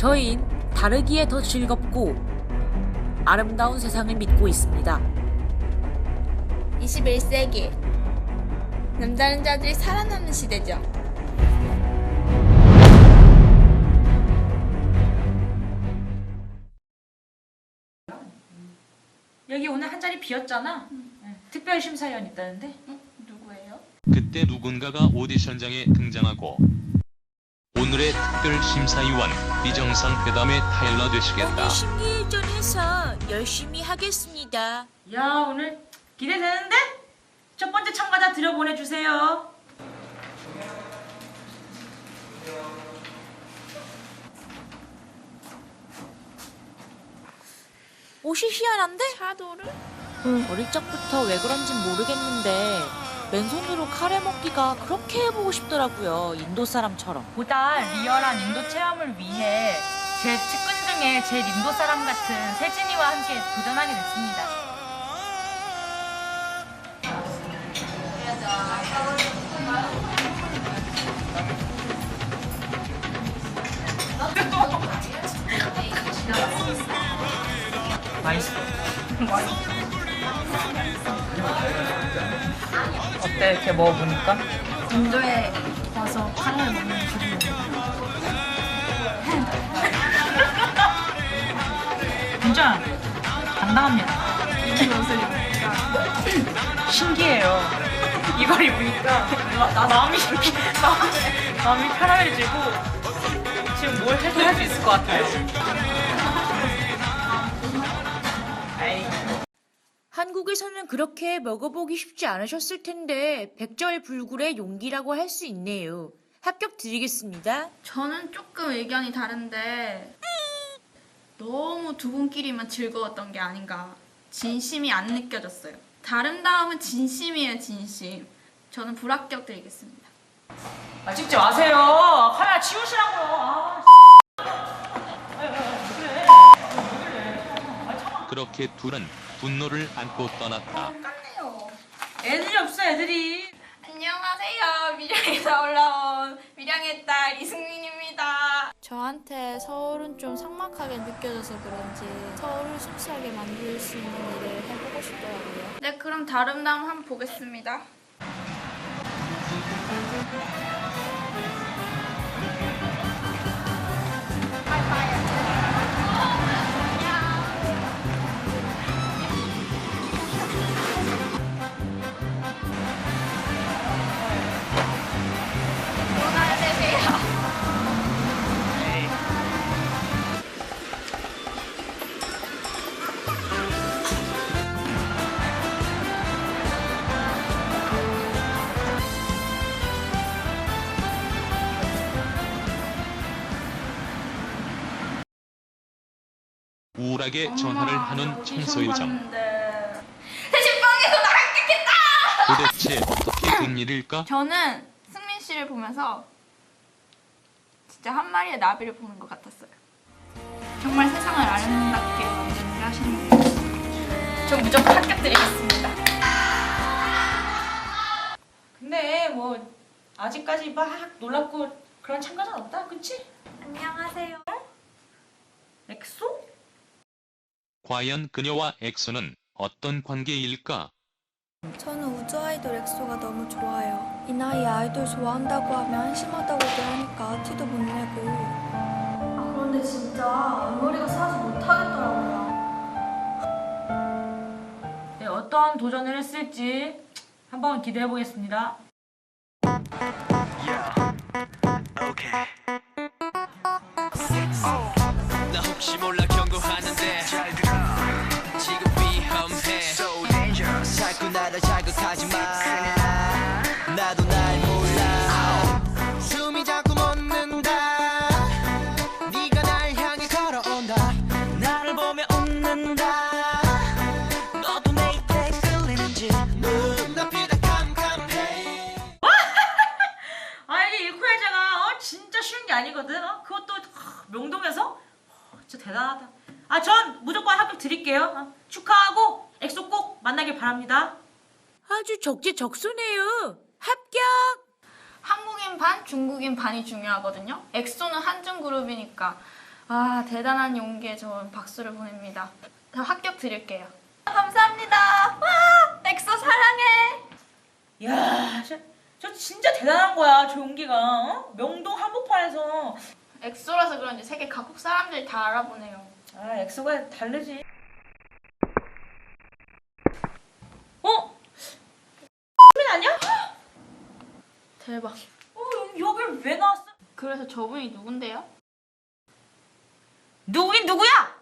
저희는 다르기에 더 즐겁고 아름다운 세상을 믿고 있습니다. 21세기 남다른 자들이 살아남는 시대죠. 여기 오늘 한 자리 비었잖아. 응. 특별 심사위원 있다는데. 누구예요? 그때 누군가가 오디션장에 등장하고 오늘의 특별 심사위원 비정상 회담의 타일러 되시겠다. 심리일전에서 열심히 하겠습니다. 야 오늘 기대되는데? 첫 번째 참가자 들여보내 주세요. 옷이 희한한데? 차도를? 어릴 적부터 왜 그런진 모르겠는데 맨손으로 카레 먹기가 그렇게 해보고 싶더라고요. 인도 사람처럼. 보다 리얼한 인도 체험을 위해 제 측근 중에 제일 인도 사람 같은 세진이와 함께 도전하게 됐습니다. 맛있어. 어 때 이렇게 먹어보니까? 인도에 와서 카레를 먹는 기분입니다. 진짜 당당합니다. 이 옷을 입으니까 신기해요. 이걸 입으니까 나, 마음이, 마음이 편안해지고 지금 뭘 해도 할 수 있을 것 같아요. 한국에서는 그렇게 먹어보기 쉽지 않으셨을 텐데 백절불굴의 용기라고 할 수 있네요. 합격 드리겠습니다. 저는 조금 의견이 다른데 너무 두 분끼리만 즐거웠던 게 아닌가 진심이 안 느껴졌어요. 다름다움은 진심이에요 진심. 저는 불합격 드리겠습니다. 아, 찍지 마세요. 카메라 치우시라고요. 아, 그렇게 둘은 분노를 안고 떠났다. 애들이 없어 애들이. 안녕하세요. 밀양에서 올라온 밀양의 딸 이승민입니다. 저한테 서울은 좀 삭막하게 느껴져서 그런지 서울을 순수하게 만들 수 있는 일을 해보고 싶더라고요. 네, 그럼 다름다움 한번 보겠습니다. 우울하게 전화를 하는 청소요정. 대신 빵에서 나 합격했다! 도대체 어떻게 된 일일까? 저는 승민 씨를 보면서 진짜 한 마리의 나비를 보는 것 같았어요. 정말 세상을 아름답게 만드는 하시는 분. 전 무조건 합격드리겠습니다. 근데 뭐 아직까지 막 놀랍고 그런 참가자는 없다, 그치? 안녕하세요. 엑소? 과연 그녀와 엑소는 어떤 관계일까? 저는 우주 아이돌 엑소가 너무 좋아요. 이 나이에 아이돌 좋아한다고 하면 한심하다고들 하니까 티도 못 내고. 아, 그런데 진짜 앞머리가 사지 못하겠더라고요. 네, 어떤 도전을 했을지 한번 기대해 보겠습니다. 나 혹시 몰라 경고하는데 게 아니거든. 어? 그것도 하, 명동에서 어, 진짜 대단하다. 아 전 무조건 합격 드릴게요. 어, 축하하고 엑소 꼭 만나길 바랍니다. 아주 적재적소네요. 합격! 한국인 반, 중국인 반이 중요하거든요. 엑소는 한중 그룹이니까 아 대단한 용기에 저 박수를 보냅니다. 저 합격 드릴게요. 감사합니다. 와 엑소 사랑해. 야, 저, 저 진짜 대단한 거야, 저 용기가. 어? 명동 한복판에서. 엑소라서 그런지 세계 각국 사람들이 다 알아보네요. 아, 엑소가 다르지. 어? 민 아니야? 대박. 어, 여길 왜 나왔어? 그래서 저분이 누군데요? 누구긴 누구야?